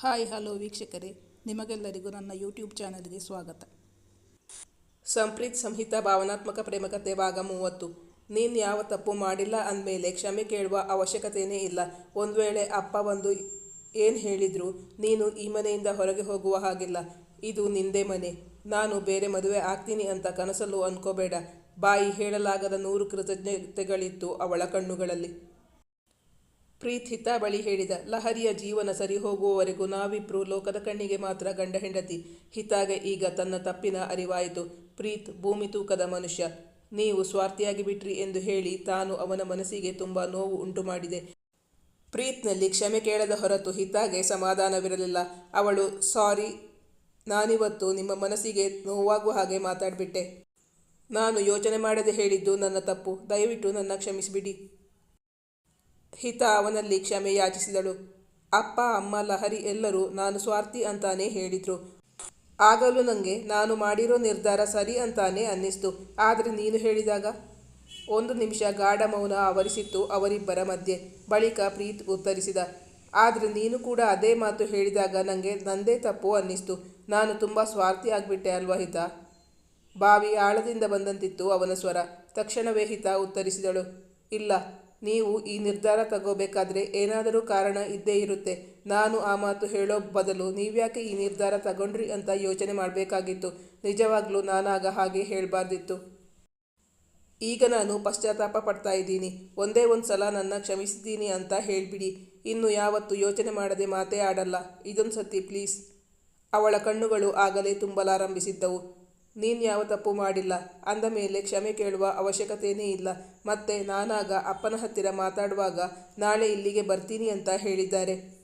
Hi, hello ವೀಕ್ಷಕರೇ. ನಿಮಗೆಲ್ಲರಿಗೂ ನನ್ನ ಯೂಟ್ಯೂಬ್ ಚಾನೆಲ್ಗೆ ಸ್ವಾಗತ. ಸಂಪ್ರೀತ್ ಸಂಹಿತ ಭಾವನಾತ್ಮಕ ಪ್ರೇಮಕತೆ ಭಾಗ ಮೂವತ್ತು. ನೀನು ಯಾವ ತಪ್ಪು ಮಾಡಿಲ್ಲ ಅಂದಮೇಲೆ ಕ್ಷಮೆ ಕೇಳುವ ಅವಶ್ಯಕತೆಯೇ ಇಲ್ಲ. ಒಂದು ವೇಳೆ ಅಪ್ಪ ಬಂದು ಏನು ಹೇಳಿದ್ರು ನೀನು ಈ ಮನೆಯಿಂದ ಹೊರಗೆ ಹೋಗುವ ಹಾಗಿಲ್ಲ. ಇದು ನಿಂದೇ ಮನೆ. ನಾನು ಬೇರೆ ಮದುವೆ ಆಗ್ತೀನಿ ಅಂತ ಕನಸಲ್ಲೂ ಅನ್ಕೋಬೇಡ. ಬಾಯಿ ಹೇಳಲಾಗದ ನೂರು ಕೃತಜ್ಞತೆಗಳಿತ್ತು ಅವಳ ಕಣ್ಣುಗಳಲ್ಲಿ. ಪ್ರೀತ್ ಹಿತ ಬಳಿ ಹೇಳಿದ, ಲಹರಿಯ ಜೀವನ ಸರಿ ಹೋಗುವವರೆಗೂ ನಾವಿಬ್ರು ಲೋಕದ ಕಣ್ಣಿಗೆ ಮಾತ್ರ ಗಂಡ ಹೆಂಡತಿ. ಹಿತಾಗೆ ಈಗ ತನ್ನ ತಪ್ಪಿನ ಅರಿವಾಯಿತು. ಪ್ರೀತ್ ಭೂಮಿ ತೂಕದ ಮನುಷ್ಯ. ನೀವು ಸ್ವಾರ್ಥಿಯಾಗಿ ಬಿಟ್ರಿ ಎಂದು ಹೇಳಿ ತಾನು ಅವನ ಮನಸ್ಸಿಗೆ ತುಂಬ ನೋವು ಉಂಟು ಮಾಡಿದೆ ಪ್ರೀತ್ನಲ್ಲಿ ಕ್ಷಮೆ ಕೇಳದ ಹೊರತು ಹಿತಾಗೆ ಸಮಾಧಾನವಿರಲಿಲ್ಲ. ಅವಳು, ಸಾರಿ, ನಾನಿವತ್ತು ನಿಮ್ಮ ಮನಸ್ಸಿಗೆ ನೋವಾಗುವ ಹಾಗೆ ಮಾತಾಡಿಬಿಟ್ಟೆ. ನಾನು ಯೋಚನೆ ಮಾಡದೆ ಹೇಳಿದ್ದು ನನ್ನ ತಪ್ಪು. ದಯವಿಟ್ಟು ನನ್ನ ಕ್ಷಮಿಸಿಬಿಡಿ. ಹಿತ ಅವನಲ್ಲಿ ಕ್ಷಮೆ ಯಾಚಿಸಿದಳು. ಅಪ್ಪ, ಅಮ್ಮ, ಲಹರಿ ಎಲ್ಲರೂ ನಾನು ಸ್ವಾರ್ಥಿ ಅಂತಾನೆ ಹೇಳಿದ್ರು. ಆಗಲೂ ನನಗೆ ನಾನು ಮಾಡಿರೋ ನಿರ್ಧಾರ ಸರಿ ಅಂತಾನೆ ಅನ್ನಿಸ್ತು. ಆದರೆ ನೀನು ಹೇಳಿದಾಗ? ಒಂದು ನಿಮಿಷ ಗಾಢ ಮೌನ ಆವರಿಸಿತ್ತು ಅವರಿಬ್ಬರ ಮಧ್ಯೆ. ಬಳಿಕ ಪ್ರೀತ್ ಉತ್ತರಿಸಿದ. ಆದರೆ ನೀನು ಕೂಡ ಅದೇ ಮಾತು ಹೇಳಿದಾಗ ನನಗೆ ನಂದೇ ತಪ್ಪು ಅನ್ನಿಸ್ತು. ನಾನು ತುಂಬ ಸ್ವಾರ್ಥಿ ಆಗಿಬಿಟ್ಟೆ ಅಲ್ವಾ ಹಿತ? ಬಾವಿ ಆಳದಿಂದ ಬಂದಂತಿತ್ತು ಅವನ ಸ್ವರ. ತಕ್ಷಣವೇ ಹಿತ ಉತ್ತರಿಸಿದಳು. ಇಲ್ಲ ನೀವು ಈ ನಿರ್ಧಾರ ತಗೋಬೇಕಾದ್ರೆ ಏನಾದರೂ ಕಾರಣ ಇದ್ದೇ ಇರುತ್ತೆ. ನಾನು ಆ ಮಾತು ಹೇಳೋ ಬದಲು ನೀವ್ಯಾಕೆ ಈ ನಿರ್ಧಾರ ತಗೊಂಡ್ರಿ ಅಂತ ಯೋಚನೆ ಮಾಡಬೇಕಾಗಿತ್ತು. ನಿಜವಾಗ್ಲೂ ನಾನಾಗ ಹಾಗೆ ಹೇಳಬಾರ್ದಿತ್ತು. ಈಗ ನಾನು ಪಶ್ಚಾತ್ತಾಪ ಪಡ್ತಾ ಇದ್ದೀನಿ. ಒಂದೇ ಒಂದು ಸಲ ನನ್ನ ಕ್ಷಮಿಸಿದ್ದೀನಿ ಅಂತ ಹೇಳಿಬಿಡಿ. ಇನ್ನು ಯಾವತ್ತು ಯೋಚನೆ ಮಾಡದೆ ಮಾತೇ ಆಡಲ್ಲ. ಇದೊಂದು ಸತಿ ಪ್ಲೀಸ್. ಅವಳ ಕಣ್ಣುಗಳು ಆಗಲೇ ತುಂಬಲಾರಂಭಿಸಿದ್ದವು. ನೀನು ಯಾವ ತಪ್ಪು ಮಾಡಿಲ್ಲ. ಅಂದ ಮೇಲೆ ಕ್ಷಮೆ ಕೇಳುವ ಅವಶ್ಯಕತೆಯೇ ಇಲ್ಲ. ಮತ್ತೆ ನಾನಾಗ ಅಪ್ಪನ ಹತ್ತಿರ ಮಾತಾಡುವಾಗ, ನಾಳೆ ಇಲ್ಲಿಗೆ ಬರ್ತೀನಿ ಅಂತ ಹೇಳಿದ್ದಾರೆ.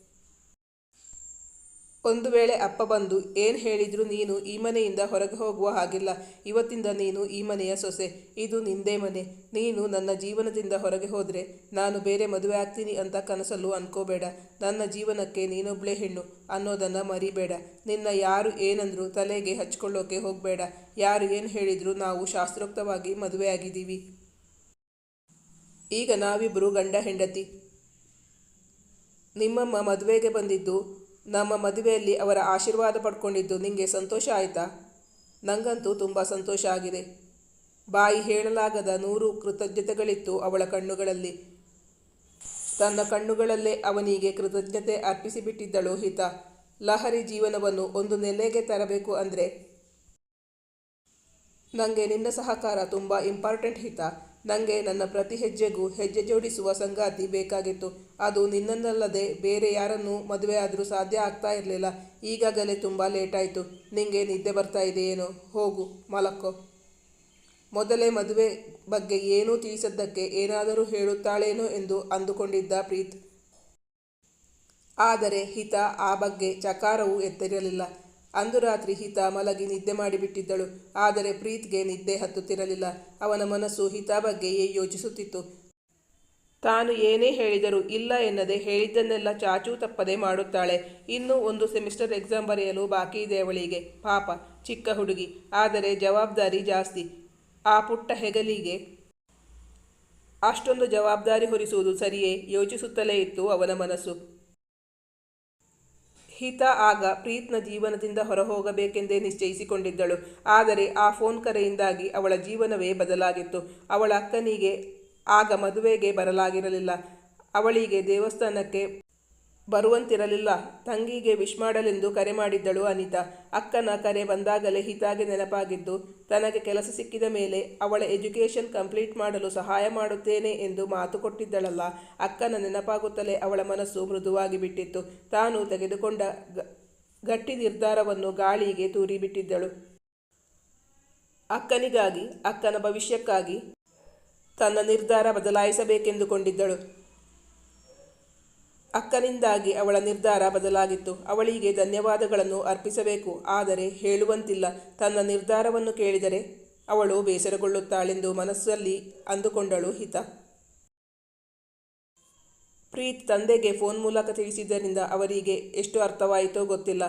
ಒಂದು ವೇಳೆ ಅಪ್ಪ ಬಂದು, ಏನು ಹೇಳಿದ್ರು ನೀನು ಈ ಮನೆಯಿಂದ ಹೊರಗೆ ಹೋಗುವ ಹಾಗಿಲ್ಲ. ಇವತ್ತಿಂದ ನೀನು ಈ ಮನೆಯ ಸೊಸೆ. ಇದು ನಿಂದೇ ಮನೆ. ನೀನು ನನ್ನ ಜೀವನದಿಂದ ಹೊರಗೆ ಹೋದರೆ ನಾನು ಬೇರೆ ಮದುವೆ ಆಗ್ತೀನಿ ಅಂತ ಕನಸಲ್ಲೂ ಅನ್ಕೋಬೇಡ. ನನ್ನ ಜೀವನಕ್ಕೆ ನೀನೊಬ್ಳೆ ಹೆಣ್ಣು ಅನ್ನೋದನ್ನು ಮರಿಬೇಡ. ನಿನ್ನ ಯಾರು ಏನಂದರೂ ತಲೆಗೆ ಹಚ್ಕೊಳ್ಳೋಕೆ ಹೋಗಬೇಡ. ಯಾರು ಏನು ಹೇಳಿದ್ರು ನಾವು ಶಾಸ್ತ್ರೋಕ್ತವಾಗಿ ಮದುವೆ ಆಗಿದ್ದೀವಿ. ಈಗ ನಾವಿಬ್ಬರು ಗಂಡ ಹೆಂಡತಿ. ನಿಮ್ಮಮ್ಮ ಮದುವೆಗೆ ಬಂದಿದ್ದು ನಮ್ಮ ಮದುವೆಯಲ್ಲಿ ಅವರ ಆಶೀರ್ವಾದ ಪಡ್ಕೊಂಡಿದ್ದು ನಿಮಗೆ ಸಂತೋಷ ಆಯಿತಾ? ನನಗಂತೂ ತುಂಬ ಸಂತೋಷ ಆಗಿದೆ. ಬಾಯಿ ಹೇಳಲಾಗದ ನೂರು ಕೃತಜ್ಞತೆಗಳಿತ್ತು ಅವಳ ಕಣ್ಣುಗಳಲ್ಲಿ. ತನ್ನ ಕಣ್ಣುಗಳಲ್ಲೇ ಅವನಿಗೆ ಕೃತಜ್ಞತೆ ಅರ್ಪಿಸಿಬಿಟ್ಟಿದ್ದಳು ಹಿತ. ಲಹರಿ ಜೀವನವನ್ನು ಒಂದು ನೆಲೆಗೆ ತರಬೇಕು ಅಂದರೆ ನನಗೆ ನಿನ್ನ ಸಹಕಾರ ತುಂಬ ಇಂಪಾರ್ಟೆಂಟ್ ಹಿತ. ನನಗೆ ನನ್ನ ಪ್ರತಿ ಹೆಜ್ಜೆಗೂ ಹೆಜ್ಜೆ ಜೋಡಿಸುವ ಸಂಗಾತಿ ಬೇಕಾಗಿತ್ತು. ಅದು ನಿನ್ನನ್ನಲ್ಲದೆ ಬೇರೆ ಯಾರನ್ನು ಮದುವೆ ಆದರೂ ಸಾಧ್ಯ ಆಗ್ತಾ ಇರಲಿಲ್ಲ. ಈಗಾಗಲೇ ತುಂಬ ಲೇಟಾಯಿತು ನಿಂಗೆ ನಿದ್ದೆ ಬರ್ತಾ ಇದೆಯೇನೋ? ಹೋಗು ಮಲಕ್ಕೋ ಮೊದಲೇ ಮದುವೆ ಬಗ್ಗೆ ಏನೂ ತಿಳಿಸದ್ದಕ್ಕೆ ಏನಾದರೂ ಹೇಳುತ್ತಾಳೇನೋ ಎಂದು ಅಂದುಕೊಂಡಿದ್ದ ಪ್ರೀತ್. ಆದರೆ ಹಿತ ಆ ಬಗ್ಗೆ ಚಕಾರವೂ ಎತ್ತಿರಲಿಲ್ಲ. ಅಂದು ರಾತ್ರಿ ಹಿತ ಮಲಗಿ ನಿದ್ದೆ ಮಾಡಿಬಿಟ್ಟಿದ್ದಳು. ಆದರೆ ಪ್ರೀತ್ಗೆ ನಿದ್ದೆ ಹತ್ತುತ್ತಿರಲಿಲ್ಲ. ಅವನ ಮನಸ್ಸು ಹಿತ ಬಗ್ಗೆಯೇ ಯೋಚಿಸುತ್ತಿತ್ತು. ತಾನು ಏನೇ ಹೇಳಿದರೂ ಇಲ್ಲ ಎನ್ನದೆ ಹೇಳಿದ್ದನ್ನೆಲ್ಲ ಚಾಚೂ ತಪ್ಪದೆ ಮಾಡುತ್ತಾಳೆ. ಇನ್ನೂ ಒಂದು ಸೆಮಿಸ್ಟರ್ ಎಕ್ಸಾಮ್ ಬರೆಯಲು ಬಾಕಿ ಇದೆ ಅವಳಿಗೆ. ಪಾಪ, ಚಿಕ್ಕ ಹುಡುಗಿ. ಆದರೆ ಜವಾಬ್ದಾರಿ ಜಾಸ್ತಿ. ಆ ಪುಟ್ಟ ಹೆಗಲಿಗೆ ಅಷ್ಟೊಂದು ಜವಾಬ್ದಾರಿ ಹೊರಿಸುವುದು ಸರಿಯೇ ಯೋಚಿಸುತ್ತಲೇ ಇತ್ತು ಅವನ ಮನಸ್ಸು. ಹಿತ ಆಗ ಪ್ರೀತ್ನ ಜೀವನದಿಂದ ಹೊರಹೋಗಬೇಕೆಂದೇ ನಿಶ್ಚಯಿಸಿಕೊಂಡಿದ್ದಳು. ಆದರೆ ಆ ಫೋನ್ ಕರೆಯಿಂದಾಗಿ ಅವಳ ಜೀವನವೇ ಬದಲಾಗಿತ್ತು. ಅವಳ ಅಕ್ಕನಿಗೆ ಆಗ ಮದುವೆಗೆ ಬರಲಾಗಿರಲಿಲ್ಲ. ಅವಳಿಗೆ ದೇವಸ್ಥಾನಕ್ಕೆ ಬರುವಂತಿರಲಿಲ್ಲ. ತಂಗಿಗೆ ವಿಶ್ ಮಾಡಲೆಂದು ಕರೆ ಮಾಡಿದ್ದಳು ಅನಿತಾ. ಅಕ್ಕನ ಕರೆ ಬಂದಾಗಲೇ ಹಿತಾಗೆ ನೆನಪಾಗಿದ್ದು, ತನಗೆ ಕೆಲಸ ಸಿಕ್ಕಿದ ಮೇಲೆ ಅವಳ ಎಜುಕೇಷನ್ ಕಂಪ್ಲೀಟ್ ಮಾಡಲು ಸಹಾಯ ಮಾಡುತ್ತೇನೆ ಎಂದು ಮಾತು ಕೊಟ್ಟಿದ್ದಳಲ್ಲ. ಅಕ್ಕನ ನೆನಪಾಗುತ್ತಲೇ ಅವಳ ಮನಸ್ಸು ಮೃದುವಾಗಿ ಬಿಟ್ಟಿತ್ತು. ತಾನು ತೆಗೆದುಕೊಂಡ ಗಟ್ಟಿ ನಿರ್ಧಾರವನ್ನು ಗಾಳಿಗೆ ತೂರಿಬಿಟ್ಟಿದ್ದಳು ಅಕ್ಕನಿಗಾಗಿ, ಅಕ್ಕನ ಭವಿಷ್ಯಕ್ಕಾಗಿ ತನ್ನ ನಿರ್ಧಾರ ಬದಲಾಯಿಸಬೇಕೆಂದುಕೊಂಡಿದ್ದಳು. ಅಕ್ಕನಿಂದಾಗಿ ಅವಳ ನಿರ್ಧಾರ ಬದಲಾಗಿತ್ತು. ಅವಳಿಗೆ ಧನ್ಯವಾದಗಳನ್ನು ಅರ್ಪಿಸಬೇಕು. ಆದರೆ ಹೇಳುವಂತಿಲ್ಲ. ತನ್ನ ನಿರ್ಧಾರವನ್ನು ಕೇಳಿದರೆ ಅವಳು ಬೇಸರಗೊಳ್ಳುತ್ತಾಳೆಂದು ಮನಸ್ಸಲ್ಲಿ ಅಂದುಕೊಂಡಳು ಹಿತ. ಪ್ರೀತ್ ತಂದೆಗೆ ಫೋನ್ ಮೂಲಕ ತಿಳಿಸಿದ್ದರಿಂದ ಅವರಿಗೆ ಎಷ್ಟು ಅರ್ಥವಾಯಿತೋ ಗೊತ್ತಿಲ್ಲ.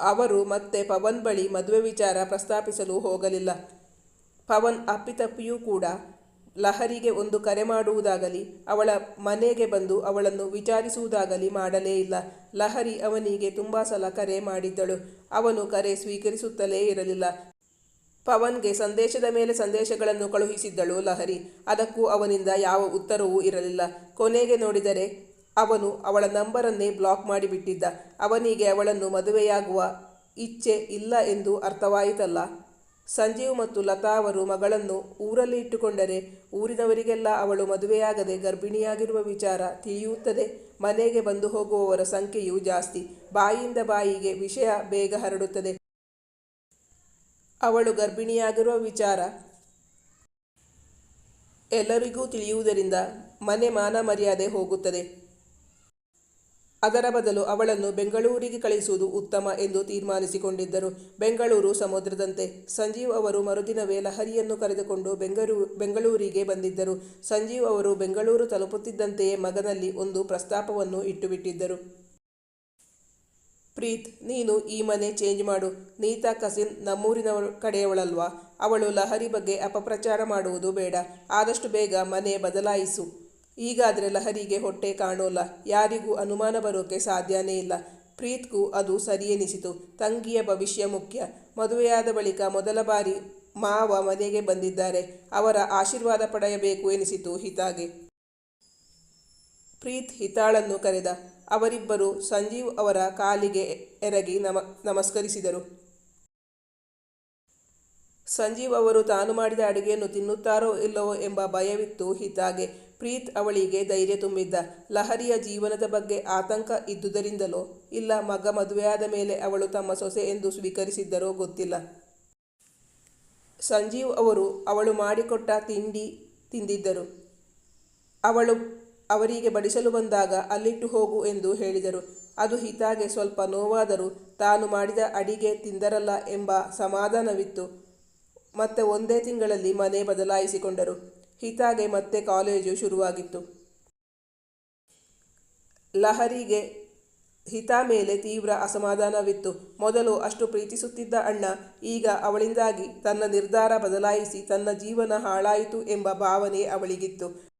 ಅವರು ಮತ್ತೆ ಪವನ್ ಬಳಿ ಮದುವೆ ವಿಚಾರ ಪ್ರಸ್ತಾಪಿಸಲು ಹೋಗಲಿಲ್ಲ. ಪವನ್ ಅಪ್ಪಿತಪ್ಪಿಯೂ ಕೂಡ ಲಹರಿಗೆ ಒಂದು ಕರೆ ಮಾಡುವುದಾಗಲಿ, ಅವಳ ಮನೆಗೆ ಬಂದು ಅವಳನ್ನು ವಿಚಾರಿಸುವುದಾಗಲಿ ಮಾಡಲೇ ಇಲ್ಲ. ಲಹರಿ ಅವನಿಗೆ ತುಂಬ ಸಲ ಕರೆ ಮಾಡಿದ್ದಳು. ಅವನು ಕರೆ ಸ್ವೀಕರಿಸುತ್ತಲೇ ಇರಲಿಲ್ಲ. ಪವನ್ಗೆ ಸಂದೇಶದ ಮೇಲೆ ಸಂದೇಶಗಳನ್ನು ಕಳುಹಿಸಿದ್ದಳು ಲಹರಿ. ಅದಕ್ಕೂ ಅವನಿಂದ ಯಾವ ಉತ್ತರವೂ ಇರಲಿಲ್ಲ. ಕೊನೆಗೆ ನೋಡಿದರೆ, ಅವನು ಅವಳ ನಂಬರನ್ನೇ ಬ್ಲಾಕ್ ಮಾಡಿಬಿಟ್ಟಿದ್ದ. ಅವನಿಗೆ ಅವಳನ್ನು ಮದುವೆಯಾಗುವ ಇಚ್ಛೆ ಇಲ್ಲ ಎಂದು ಅರ್ಥವಾಯಿತಲ್ಲ. ಸಂಜೀವ್ ಮತ್ತು ಲತಾ ಅವರು ಮಗಳನ್ನು ಊರಲ್ಲಿ ಇಟ್ಟುಕೊಂಡರೆ ಊರಿನವರಿಗೆಲ್ಲ ಅವಳು ಮದುವೆಯಾಗದೆ ಗರ್ಭಿಣಿಯಾಗಿರುವ ವಿಚಾರ ತಿಳಿಯುತ್ತದೆ. ಮನೆಗೆ ಬಂದು ಹೋಗುವವರ ಸಂಖ್ಯೆಯೂ ಜಾಸ್ತಿ. ಬಾಯಿಯಿಂದ ಬಾಯಿಗೆ ವಿಷಯ ಬೇಗ ಹರಡುತ್ತದೆ. ಅವಳು ಗರ್ಭಿಣಿಯಾಗಿರುವ ವಿಚಾರ ಎಲ್ಲರಿಗೂ ತಿಳಿಯುವುದರಿಂದ ಮನೆ ಮಾನ ಮರ್ಯಾದೆ ಹೋಗುತ್ತದೆ. ಅದರ ಬದಲು ಅವಳನ್ನು ಬೆಂಗಳೂರಿಗೆ ಕಳಿಸುವುದು ಉತ್ತಮ ಎಂದು ತೀರ್ಮಾನಿಸಿಕೊಂಡಿದ್ದರು. ಬೆಂಗಳೂರು ಸಮುದ್ರದಂತೆ ಸಂಜೀವ್ ಅವರು ಮರುದಿನವೇ ಲಹರಿಯನ್ನು ಕರೆದುಕೊಂಡು ಬೆಂಗಳೂರು ಬೆಂಗಳೂರಿಗೆ ಬಂದಿದ್ದರು. ಸಂಜೀವ್ ಅವರು ಬೆಂಗಳೂರು ತಲುಪುತ್ತಿದ್ದಂತೆಯೇ ಮಗನಲ್ಲಿ ಒಂದು ಪ್ರಸ್ತಾಪವನ್ನು ಇಟ್ಟುಬಿಟ್ಟಿದ್ದರು. ಪ್ರೀತ್, ನೀನು ಈ ಮನೆ ಚೇಂಜ್ ಮಾಡು. ನೀತಾ ಕಸಿನ್ ನಮ್ಮೂರಿನ ಕಡೆಯವಳಲ್ವಾ? ಅವಳು ಲಹರಿ ಬಗ್ಗೆ ಅಪಪ್ರಚಾರ ಮಾಡುವುದು ಬೇಡ. ಆದಷ್ಟು ಬೇಗ ಮನೆ ಬದಲಾಯಿಸು. ಈಗಾದರೆ ಲಹರಿಗೆ ಹೊಟ್ಟೆ ಕಾಣೋಲ್ಲ. ಯಾರಿಗೂ ಅನುಮಾನ ಬರೋಕೆ ಸಾಧ್ಯನೇ ಇಲ್ಲ. ಪ್ರೀತ್ಗೂ ಅದು ಸರಿಯೆನಿಸಿತು. ತಂಗಿಯ ಭವಿಷ್ಯ ಮುಖ್ಯ. ಮದುವೆಯಾದ ಬಳಿಕ ಮೊದಲ ಬಾರಿ ಮಾವ ಮನೆಗೆ ಬಂದಿದ್ದಾರೆ. ಅವರ ಆಶೀರ್ವಾದ ಪಡೆಯಬೇಕು ಎನಿಸಿತು ಹಿತಾಗೆ. ಪ್ರೀತ್ ಹಿತಾಳನ್ನು ಕರೆದ. ಅವರಿಬ್ಬರು ಸಂಜೀವ್ ಅವರ ಕಾಲಿಗೆ ಎರಗಿ ನಮ, ನಮಸ್ಕರಿಸಿದರು. ಸಂಜೀವ್ ಅವರು ತಾನು ಮಾಡಿದ ಅಡುಗೆಯನ್ನು ತಿನ್ನುತ್ತಾರೋ ಇಲ್ಲವೋ ಎಂಬ ಭಯವಿತ್ತು ಹಿತಾಗೆ. ಪ್ರೀತ್ ಅವಳಿಗೆ ಧೈರ್ಯ ತುಂಬಿದ್ದ. ಲಹರಿಯ ಜೀವನದ ಬಗ್ಗೆ ಆತಂಕ ಇದ್ದುದರಿಂದಲೋ ಇಲ್ಲ ಮಗ ಮದುವೆಯಾದ ಮೇಲೆ ಅವಳು ತಮ್ಮ ಸೊಸೆ ಎಂದು ಸ್ವೀಕರಿಸಿದ್ದರೋ ಗೊತ್ತಿಲ್ಲ. ಸಂಜೀವ್ ಅವರು ಅವಳು ಮಾಡಿಕೊಟ್ಟ ತಿಂಡಿ ತಿಂದಿದ್ದರು. ಅವಳು ಅವರಿಗೆ ಬಡಿಸಲು ಬಂದಾಗ ಅಲ್ಲಿಟ್ಟು ಹೋಗು ಎಂದು ಹೇಳಿದರು. ಅದು ಹಿತಾಗೆ ಸ್ವಲ್ಪ ನೋವಾದರೂ ತಾನು ಮಾಡಿದ ಅಡಿಗೆ ತಿಂದರಲ್ಲ ಎಂಬ ಸಮಾಧಾನವಿತ್ತು. ಮತ್ತೆ ಒಂದೇ ತಿಂಗಳಲ್ಲಿ ಮನೆ ಬದಲಾಯಿಸಿಕೊಂಡರು. ಹಿತಾಗೆ ಮತ್ತೆ ಕಾಲೇಜು ಶುರುವಾಗಿತ್ತು. ಲಹರಿಗೆ ಹಿತಾ ಮೇಲೆ ತೀವ್ರ ಅಸಮಾಧಾನವಿತ್ತು. ಮೊದಲು ಅಷ್ಟು ಪ್ರೀತಿಸುತ್ತಿದ್ದ ಅಣ್ಣ, ಈಗ ಅವಳಿಂದಾಗಿ ತನ್ನ ನಿರ್ಧಾರ ಬದಲಾಯಿಸಿ ತನ್ನ ಜೀವನ ಹಾಳಾಯಿತು ಎಂಬ ಭಾವನೆ ಅವಳಿಗಿತ್ತು.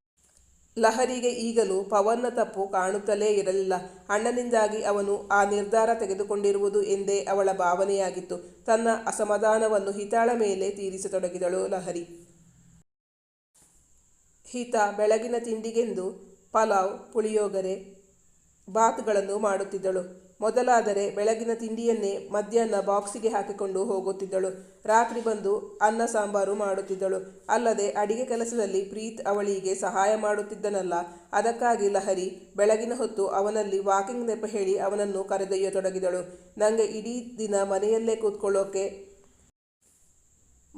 ಲಹರಿಗೆ ಈಗಲೂ ಪವನ್ನ ತಪ್ಪು ಕಾಣುತ್ತಲೇ ಇರಲಿಲ್ಲ. ಅಣ್ಣನಿಂದಾಗಿ ಅವನು ಆ ನಿರ್ಧಾರ ತೆಗೆದುಕೊಂಡಿರುವುದು ಎಂದೇ ಅವಳ ಭಾವನೆಯಾಗಿತ್ತು. ತನ್ನ ಅಸಮಾಧಾನವನ್ನು ಹಿತಾಳ ಮೇಲೆ ತೀರಿಸತೊಡಗಿದಳು ಲಹರಿ. ಹಿತ ಬೆಳಗಿನ ತಿಂಡಿಗೆಂದು ಪಲಾವ್, ಪುಳಿಯೋಗರೆ, ಬಾತ್ಗಳನ್ನು ಮಾಡುತ್ತಿದ್ದಳು. ಮೊದಲಾದರೆ ಬೆಳಗಿನ ತಿಂಡಿಯನ್ನೇ ಮಧ್ಯಾಹ್ನ ಬಾಕ್ಸಿಗೆ ಹಾಕಿಕೊಂಡು ಹೋಗುತ್ತಿದ್ದಳು. ರಾತ್ರಿ ಬಂದು ಅನ್ನ ಸಾಂಬಾರು ಮಾಡುತ್ತಿದ್ದಳು. ಅಲ್ಲದೆ ಅಡಿಗೆ ಕೆಲಸದಲ್ಲಿ ಪ್ರೀತ್ ಅವಳಿಗೆ ಸಹಾಯ ಮಾಡುತ್ತಿದ್ದನಲ್ಲ. ಅದಕ್ಕಾಗಿ ಲಹರಿ, ಬೆಳಗಿನ ಹೊತ್ತು ಅವನಲ್ಲಿ ವಾಕಿಂಗ್ ನೆಪ ಹೇಳಿ ಅವನನ್ನು ಕರೆದೊಯ್ಯತೊಡಗಿದಳು. ನನಗೆ ಇಡೀ ದಿನ ಮನೆಯಲ್ಲೇ ಕೂತ್ಕೊಳ್ಳೋಕೆ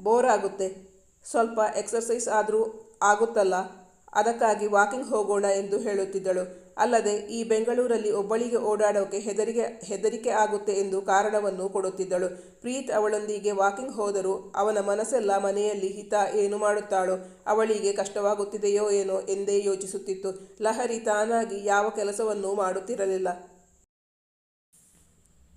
ಬೋರ್ ಆಗುತ್ತೆ ಸ್ವಲ್ಪ ಎಕ್ಸರ್ಸೈಸ್ ಆದರೂ ಆಗುತ್ತಲ್ಲ? ಅದಕ್ಕಾಗಿ ವಾಕಿಂಗ್ ಹೋಗೋಣ ಎಂದು ಹೇಳುತ್ತಿದ್ದಳು. ಅಲ್ಲದೆ, ಈ ಬೆಂಗಳೂರಲ್ಲಿ ಒಬ್ಬಳಿಗೆ ಓಡಾಡೋಕೆ ಹೆದರಿಗೆ, ಹೆದರಿಕೆ ಆಗುತ್ತೆ ಎಂದು ಕಾರಣವನ್ನು ಕೊಡುತ್ತಿದ್ದಳು. ಪ್ರೀತ್ ಅವಳೊಂದಿಗೆ ವಾಕಿಂಗ್ ಹೋದರೂ ಅವನ ಮನಸ್ಸೆಲ್ಲ ಮನೆಯಲ್ಲಿ ಹಿತ ಏನು ಮಾಡುತ್ತಾಳೋ, ಅವಳಿಗೆ ಕಷ್ಟವಾಗುತ್ತಿದೆಯೋ ಏನೋ ಎಂದೇ ಯೋಚಿಸುತ್ತಿತ್ತು. ಲಹರಿ ತಾನಾಗಿ ಯಾವ ಕೆಲಸವನ್ನೂ ಮಾಡುತ್ತಿರಲಿಲ್ಲ.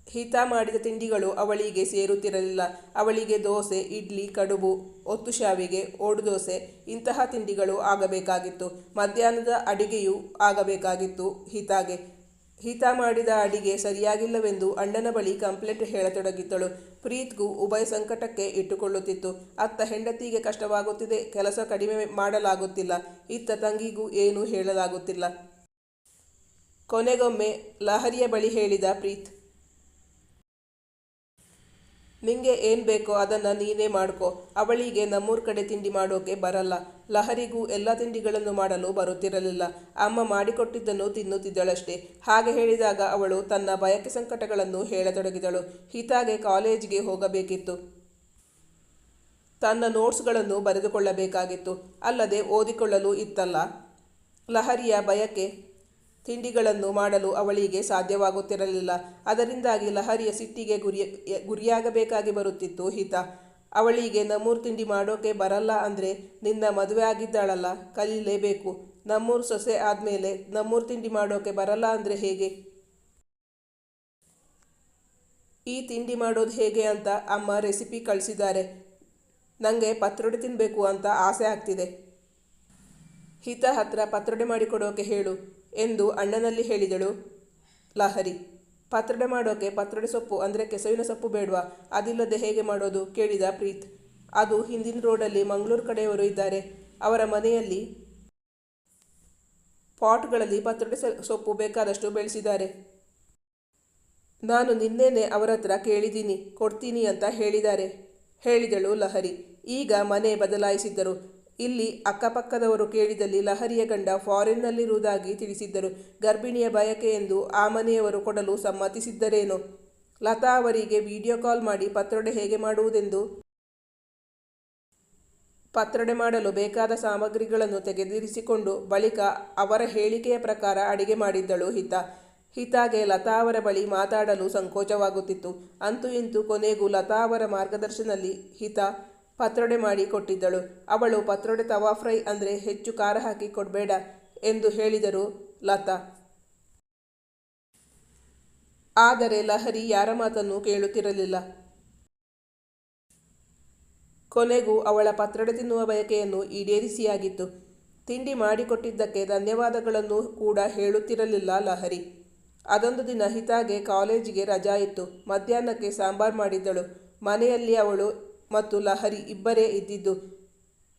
ಹಿತ ಮಾಡಿದ ತಿಂಡಿಗಳು ಅವಳಿಗೆ ಸೇರುತ್ತಿರಲಿಲ್ಲ. ಅವಳಿಗೆ ದೋಸೆ, ಇಡ್ಲಿ, ಕಡುಬು, ಒತ್ತು ಶಾವಿಗೆ, ಓಡು ದೋಸೆ ಇಂತಹ ತಿಂಡಿಗಳು ಆಗಬೇಕಾಗಿತ್ತು. ಮಧ್ಯಾಹ್ನದ ಅಡಿಗೆಯೂ ಆಗಬೇಕಾಗಿತ್ತು ಹಿತಾಗೆ. ಹಿತ ಮಾಡಿದ ಅಡಿಗೆ ಸರಿಯಾಗಿಲ್ಲವೆಂದು ಅಣ್ಣನ ಬಳಿ ಕಂಪ್ಲೇಂಟ್ ಹೇಳತೊಡಗಿದ್ದಳು. ಪ್ರೀತ್ಗೂ ಉಭಯ ಸಂಕಟಕ್ಕೆ ಇಟ್ಟುಕೊಳ್ಳುತ್ತಿತ್ತು. ಅತ್ತ ಹೆಂಡತಿಗೆ ಕಷ್ಟವಾಗುತ್ತಿದೆ, ಕೆಲಸ ಕಡಿಮೆ ಮಾಡಲಾಗುತ್ತಿಲ್ಲ. ಇತ್ತ ತಂಗಿಗೂ ಏನೂ ಹೇಳಲಾಗುತ್ತಿಲ್ಲ. ಕೊನೆಗೊಮ್ಮೆ ಲಹರಿಯ ಬಳಿ ಹೇಳಿದ ಪ್ರೀತ್ ನಿಂಗೆ ಏನು ಬೇಕೋ ಅದನ್ನು ನೀನೇ ಮಾಡ್ಕೋ. ಅವಳಿಗೆ ನಮ್ಮೂರ ಕಡೆ ತಿಂಡಿ ಮಾಡೋಕೆ ಬರಲ್ಲ. ಲಹರಿಗೂ ಎಲ್ಲ ತಿಂಡಿಗಳನ್ನು ಮಾಡಲು ಬರುತ್ತಿರಲಿಲ್ಲ. ಅಮ್ಮ ಮಾಡಿಕೊಟ್ಟಿದ್ದನ್ನು ತಿನ್ನುತ್ತಿದ್ದಳಷ್ಟೇ. ಹಾಗೆ ಹೇಳಿದಾಗ ಅವಳು ತನ್ನ ಬಯಕೆ ಸಂಕಟಗಳನ್ನು ಹೇಳತೊಡಗಿದಳು. ಹಿತಾಗೆ ಕಾಲೇಜಿಗೆ ಹೋಗಬೇಕಿತ್ತು. ತನ್ನ ನೋಟ್ಸ್ಗಳನ್ನು ಬರೆದುಕೊಳ್ಳಬೇಕಾಗಿತ್ತು. ಅಲ್ಲದೆ ಓದಿಕೊಳ್ಳಲು ಇತ್ತಲ್ಲ. ಲಹರಿಯ ಬಯಕೆ ತಿಂಡಿಗಳನ್ನು ಮಾಡಲು ಅವಳಿಗೆ ಸಾಧ್ಯವಾಗುತ್ತಿರಲಿಲ್ಲ. ಅದರಿಂದಾಗಿ ಲಹರಿಯ ಸಿಟ್ಟಿಗೆ ಗುರಿಯ, ಗುರಿಯಾಗಬೇಕಾಗಿ ಬರುತ್ತಿತ್ತು ಹಿತ. ಅವಳಿಗೆ, ನಮ್ಮೂರು ತಿಂಡಿ ಮಾಡೋಕೆ ಬರಲ್ಲ ಅಂದರೆ ನಿನ್ನ ಮದುವೆ ಆಗಿದ್ದಾಳಲ್ಲ, ಕಲೀಲೇಬೇಕು. ನಮ್ಮೂರು ಸೊಸೆ ಆದಮೇಲೆ ನಮ್ಮೂರು ತಿಂಡಿ ಮಾಡೋಕೆ ಬರಲ್ಲ ಅಂದರೆ ಹೇಗೆ? ಈ ತಿಂಡಿ ಮಾಡೋದು ಹೇಗೆ ಅಂತ ಅಮ್ಮ ರೆಸಿಪಿ ಕಳಿಸಿದ್ದಾರೆ. ನನಗೆ ಪತ್ರೊಡೆ ತಿನ್ನಬೇಕು ಅಂತ ಆಸೆ ಆಗ್ತಿದೆ. ಹಿತ ಹತ್ರ ಪತ್ರೊಡೆ ಮಾಡಿಕೊಡೋಕೆ ಹೇಳು. ಎಂದು ಅಣ್ಣನಲ್ಲಿ ಹೇಳಿದಳು. ಲಹರಿ ಪಾತ್ರಡೆ ಮಾಡೋಕೆ ಪಾತ್ರಡೆ ಸೊಪ್ಪು, ಅಂದರೆ ಕೆಸವಿನ ಸೊಪ್ಪು ಬೇಡವಾ? ಅದಿಲ್ಲದೆ ಹೇಗೆ ಮಾಡೋದು? ಕೇಳಿದ ಪ್ರೀತ್. ಅದು ಹಿಂದಿನ ರೋಡಲ್ಲಿ ಮಂಗಳೂರು ಕಡೆಯವರು ಇದ್ದಾರೆ. ಅವರ ಮನೆಯಲ್ಲಿ ಪಾಟ್ಗಳಲ್ಲಿ ಪತ್ರಡೆ ಸೊಪ್ಪು ಬೇಕಾದಷ್ಟು ಬೆಳೆಸಿದ್ದಾರೆ. ನಾನು ನಿನ್ನೆನೆ ಅವರ ಹತ್ರ ಕೇಳಿದ್ದೀನಿ, ಕೊಡ್ತೀನಿ ಅಂತ ಹೇಳಿದ್ದಾರೆ, ಹೇಳಿದಳು ಲಹರಿ ಈಗ ಮನೆ ಬದಲಾಯಿಸಿದ್ದರು. ಇಲ್ಲಿ ಅಕ್ಕಪಕ್ಕದವರು ಕೇಳಿದಲ್ಲಿ ಲಹರಿಯ ಗಂಡ ಫಾರಿನ್ನಲ್ಲಿರುವುದಾಗಿ ತಿಳಿಸಿದ್ದರು. ಗರ್ಭಿಣಿಯ ಬಯಕೆ ಎಂದು ಆ ಮನೆಯವರು ಕೊಡಲು ಸಮ್ಮತಿಸಿದ್ದರೇನು? ಲತಾ ಅವರಿಗೆ ವಿಡಿಯೋ ಕಾಲ್ ಮಾಡಿ, ಪತ್ರೊಡೆ ಹೇಗೆ ಮಾಡುವುದೆಂದು? ಪತ್ರೊಡೆ ಮಾಡಲು ಬೇಕಾದ ಸಾಮಗ್ರಿಗಳನ್ನು ತೆಗೆದಿರಿಸಿಕೊಂಡು ಬಳಿಕ ಅವರ ಹೇಳಿಕೆಯ ಪ್ರಕಾರ ಅಡಿಗೆ ಮಾಡಿದ್ದಳು ಹಿತ. ಹಿತಾಗೆ ಲತಾ ಅವರ ಬಳಿ ಮಾತಾಡಲು ಸಂಕೋಚವಾಗುತ್ತಿತ್ತು. ಅಂತೂ ಇಂತೂ ಕೊನೆಗೂ ಲತಾ ಅವರ ಮಾರ್ಗದರ್ಶನದಲ್ಲಿ ಹಿತ ಪತ್ರೊಡೆ ಮಾಡಿ ಕೊಟ್ಟಿದ್ದಳು. ಅವಳು ಪತ್ರೊಡೆ ತವಾ ಫ್ರೈ ಅಂದರೆ ಹೆಚ್ಚು ಖಾರ ಹಾಕಿ ಕೊಡಬೇಡ ಎಂದು ಹೇಳಿದರು ಲತಾ. ಆದರೆ ಲಹರಿ ಯಾರ ಮಾತನ್ನು ಕೇಳುತ್ತಿರಲಿಲ್ಲ. ಕೊನೆಗೂ ಅವಳ ಪತ್ರೊಡೆ ತಿನ್ನುವ ಬಯಕೆಯನ್ನು ಈಡೇರಿಸಿಯಾಗಿತ್ತು. ತಿಂಡಿ ಮಾಡಿಕೊಟ್ಟಿದ್ದಕ್ಕೆ ಧನ್ಯವಾದಗಳನ್ನು ಕೂಡ ಹೇಳುತ್ತಿರಲಿಲ್ಲ ಲಹರಿ. ಅದೊಂದು ದಿನ ಹಿತಾಗೆ ಕಾಲೇಜಿಗೆ ರಜಾ ಇತ್ತು. ಮಧ್ಯಾಹ್ನಕ್ಕೆ ಸಾಂಬಾರ್ ಮಾಡಿದ್ದಳು. ಮನೆಯಲ್ಲಿ ಅವಳು ಮತ್ತು ಲಹರಿ ಇಬ್ಬರೇ ಇದ್ದಿದ್ದು.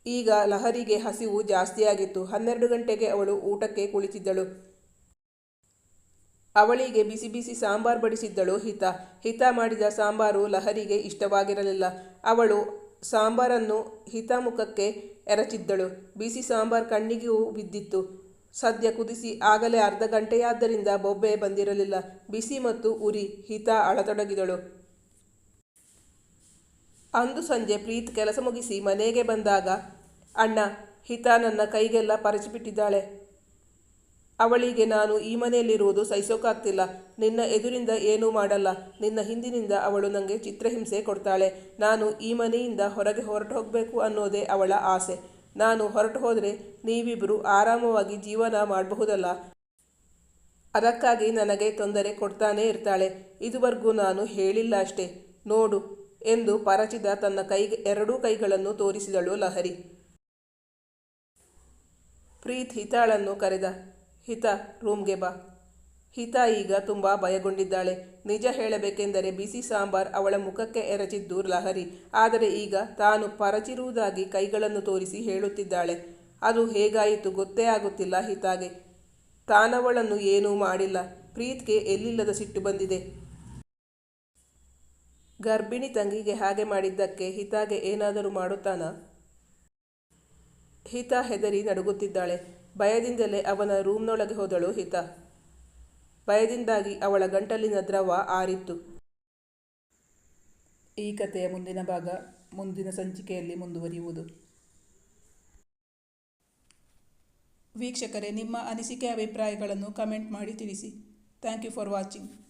ಈಗ ಲಹರಿಗೆ ಹಸಿವು ಜಾಸ್ತಿಯಾಗಿತ್ತು. ಹನ್ನೆರಡು ಗಂಟೆಗೆ ಅವಳು ಊಟಕ್ಕೆ ಕುಳಿತಿದ್ದಳು. ಅವಳಿಗೆ ಬಿಸಿ ಬಿಸಿ ಸಾಂಬಾರ್ ಬಡಿಸಿದ್ದಳು ಹಿತ. ಹಿತ ಮಾಡಿದ ಸಾಂಬಾರು ಲಹರಿಗೆ ಇಷ್ಟವಾಗಿರಲಿಲ್ಲ. ಅವಳು ಸಾಂಬಾರನ್ನು ಹಿತ ಮುಖಕ್ಕೆ ಎರಚಿದ್ದಳು. ಬಿಸಿ ಸಾಂಬಾರ್ ಕಣ್ಣಿಗೂ ಬಿದ್ದಿತ್ತು. ಸದ್ಯ ಕುದಿಸಿ ಆಗಲೇ ಅರ್ಧ ಗಂಟೆಯಾದ್ದರಿಂದ ಬೊಬ್ಬೆ ಬಂದಿರಲಿಲ್ಲ. ಬಿಸಿ ಮತ್ತು ಉರಿ ಹಿತ ಅಳತೊಡಗಿದಳು. ಅಂದು ಸಂಜೆ ಪ್ರೀತ್ ಕೆಲಸ ಮುಗಿಸಿ ಮನೆಗೆ ಬಂದಾಗ ಅಣ್ಣ, ಹಿತ ನನ್ನ ಕೈಗೆಲ್ಲ ಪರಚಿಬಿಟ್ಟಿದ್ದಾಳೆ. ಅವಳಿಗೆ ನಾನು ಈ ಮನೆಯಲ್ಲಿರುವುದು ಸಹಿಸೋಕಾಗ್ತಿಲ್ಲ. ನಿನ್ನ ಎದುರಿಂದ ಏನೂ ಮಾಡಲ್ಲ. ನಿನ್ನ ಹಿಂದಿನಿಂದ ಅವಳು ನನಗೆ ಚಿತ್ರಹಿಂಸೆ ಕೊಡ್ತಾಳೆ. ನಾನು ಈ ಮನೆಯಿಂದ ಹೊರಗೆ ಹೊರಟು ಹೋಗಬೇಕು ಅನ್ನೋದೇ ಅವಳ ಆಸೆ. ನಾನು ಹೊರಟು ಹೋದರೆ ನೀವಿಬ್ಬರು ಆರಾಮವಾಗಿ ಜೀವನ ಮಾಡಬಹುದಲ್ಲ? ಅದಕ್ಕಾಗಿ ನನಗೆ ತೊಂದರೆ ಕೊಡ್ತಾನೇ ಇರ್ತಾಳೆ. ಇದುವರೆಗೂ ನಾನು ಹೇಳಿಲ್ಲ ಅಷ್ಟೇ. ನೋಡು ಎಂದು ಪರಚಿದ ತನ್ನ ಕೈ, ಎರಡೂ ಕೈಗಳನ್ನು ತೋರಿಸಿದಳು ಲಹರಿ. ಪ್ರೀತ್ ಹಿತಾಳನ್ನು ಕರೆದ, ಹಿತ, ರೂಮ್ಗೆ ಬಾ. ಹಿತ ಈಗ ತುಂಬ ಭಯಗೊಂಡಿದ್ದಾಳೆ. ನಿಜ ಹೇಳಬೇಕೆಂದರೆ ಬಿಸಿ ಸಾಂಬಾರ್ ಅವಳ ಮುಖಕ್ಕೆ ಎರಚಿದ್ದು ಲಹರಿ. ಆದರೆ ಈಗ ತಾನು ಪರಚಿರುವುದಾಗಿ ಕೈಗಳನ್ನು ತೋರಿಸಿ ಹೇಳುತ್ತಿದ್ದಾಳೆ. ಅದು ಹೇಗಾಯಿತು ಗೊತ್ತೇ ಆಗುತ್ತಿಲ್ಲ ಹಿತಾಗೆ. ತಾನವಳನ್ನು ಏನೂ ಮಾಡಿಲ್ಲ. ಪ್ರೀತ್ಗೆ ಎಲ್ಲಿಲ್ಲದ ಸಿಟ್ಟು ಬಂದಿದೆ. ಗರ್ಭಿಣಿ ತಂಗಿಗೆ ಹಾಗೆ ಮಾಡಿದ್ದಕ್ಕೆ ಹಿತಾಗೆ ಏನಾದರೂ ಮಾಡುತ್ತಾನಾ? ಹಿತ ಹೆದರಿ ನಡುಗುತ್ತಿದ್ದಾಳೆ. ಭಯದಿಂದಲೇ ಅವನ ರೂಮ್ನೊಳಗೆ ಹೋದಳು ಹಿತ. ಭಯದಿಂದಾಗಿ ಅವಳ ಗಂಟಲಿನ ದ್ರವ ಆರಿತ್ತು. ಈ ಕಥೆಯ ಮುಂದಿನ ಭಾಗ ಮುಂದಿನ ಸಂಚಿಕೆಯಲ್ಲಿ ಮುಂದುವರಿಯುವುದು. ವೀಕ್ಷಕರೇ, ನಿಮ್ಮ ಅನಿಸಿಕೆ, ಅಭಿಪ್ರಾಯಗಳನ್ನು ಕಮೆಂಟ್ ಮಾಡಿ ತಿಳಿಸಿ. Thank you for watching.